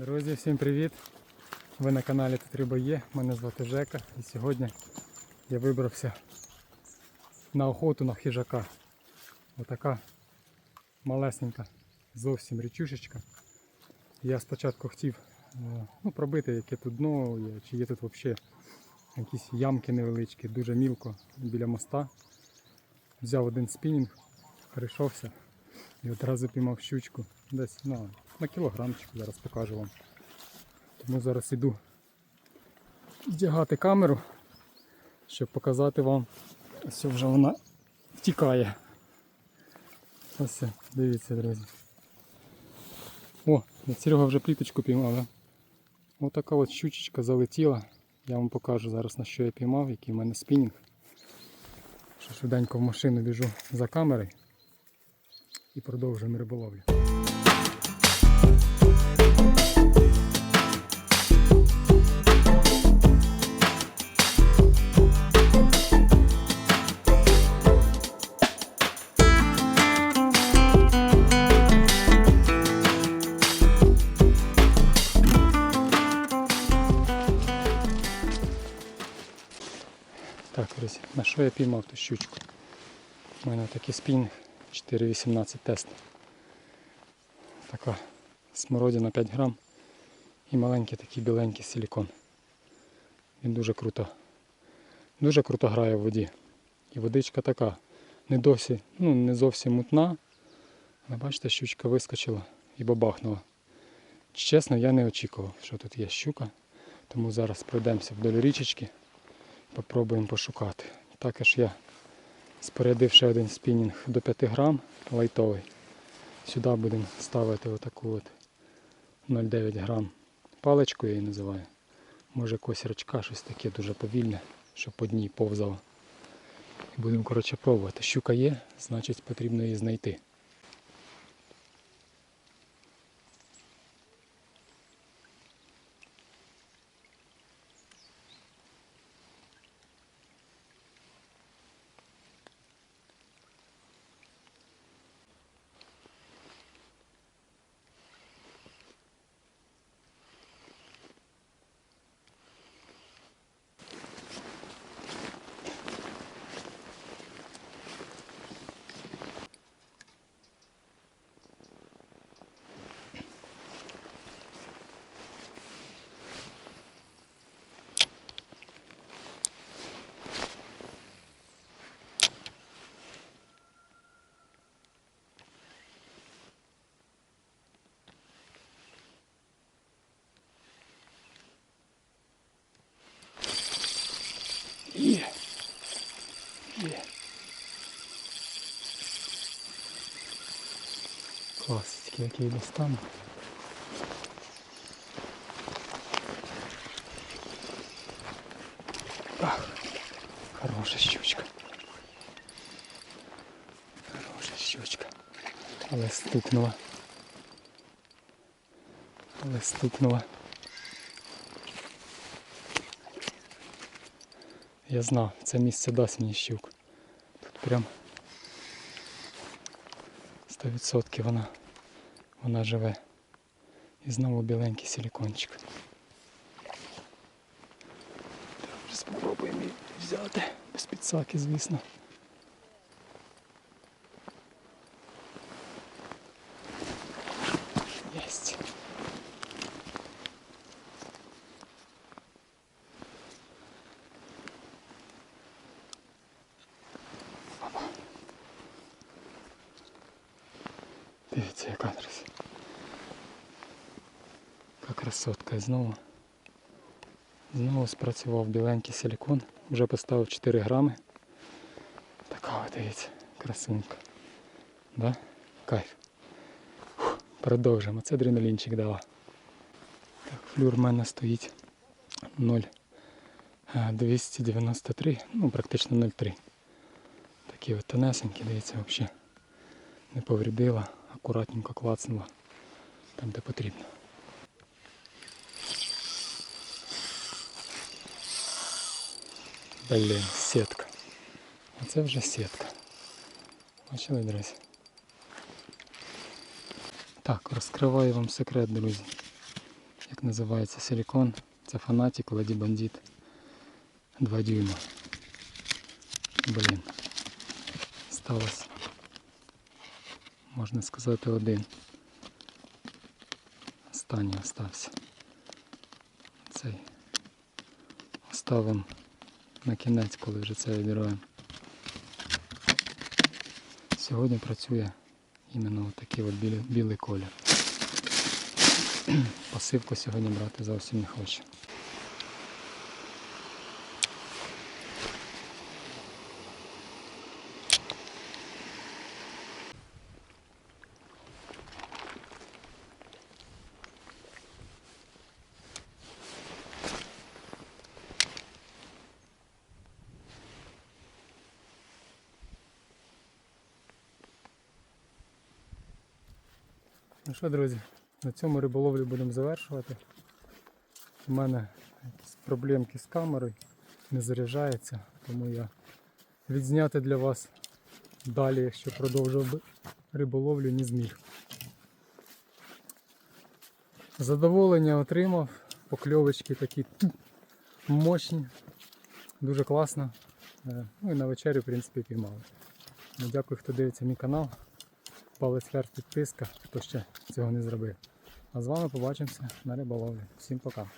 Друзі, всім привіт! Ви на каналі Тут Риба є. Мене звати Жека і сьогодні я вибрався на охоту на хижака. Отака малесенька зовсім річушечка. Я спочатку хотів е, ну, пробити, яке тут дно, чи є тут взагалі якісь ямки невеличкі, дуже мілко біля моста. Взяв один спінінг, перейшовся і одразу піймав щучку. Десь ну, на кілограмчик, зараз покажу вам. Тому зараз іду вдягати камеру, щоб показати вам, ось вже вона втікає. Ось, дивіться, друзі. О, Серега вже пліточку піймав. Ось така от щучечка залетіла. Я вам покажу зараз на що я піймав, який в мене спінінг. Що швиденько в машину біжу за камерою і продовжуємо риболовлю. Друзі, на що я піймав ту щучку? У мене такий спінг 4,18 тест. Така смородина 5 грам і маленький такий біленький силікон. Він дуже круто. Дуже круто грає в воді. І водичка така. Не досі, ну не зовсім мутна. Але бачите, щучка вискочила і бабахнула. Чесно, я не очікував, що тут є щука. Тому зараз пройдемося вдоль річечки. Попробуємо пошукати. Також я спорядив ще один спінінг до 5 грам лайтовий. Сюди будемо ставити отаку от 0,9 грам паличку я її називаю. Може якось рачка, щось таке дуже повільне, щоб по дній повзало. Будемо коротше пробувати. Щука є, значить потрібно її знайти. Є. Є. Клас, тільки як я її достану. Ах, хороша щучка. Хороша щучка. Але стукнула. Але стукнула. Я знав, це місце дасть мені щук. Тут прям 100% вона, вона живе. І знову біленький силікончик. Так, спробуємо її взяти. Без підсаки, звісно. Дивіться, яка краса. Яка красотка. І знову. Знову спрацював біленький силікон. Вже поставив 4 грами. Така от, дивіться, красунька. Да? Кайф. Фух, продовжимо. Це адреналінчик дала. Так, флюр в мене стоїть 0,293, ну практично 0,3. Такі от тонесенькі, дивіться, взагалі не повредила, акуратненько клацнула там, де потрібно. Блін, сітка. А це вже сітка. Бачили, друзі? Так, розкриваю вам секрет, друзі. як називається силікон. Це фанатик Ладі Бандит. 2 дюйма. Блін. Сталося. Можна сказати один. Останній остався. Цей. Оставимо на кінець, коли вже це відроємо. Сьогодні працює іменно такий от білий, білий колір. Пасивку сьогодні брати зовсім не хочу. Ну що, друзі, на цьому риболовлю будемо завершувати. У мене якісь проблемки з камерою, не заряджається, тому я відзняти для вас далі, якщо продовжував би риболовлю, не зміг. Задоволення отримав, покльовочки такі мощні, дуже класно. Е, Ну і на вечерю, в принципі, піймали. Дякую, хто дивиться мій канал. Палець вверх підписка, хто ще цього не зробив. А з вами побачимося на риболовлі. Всім пока.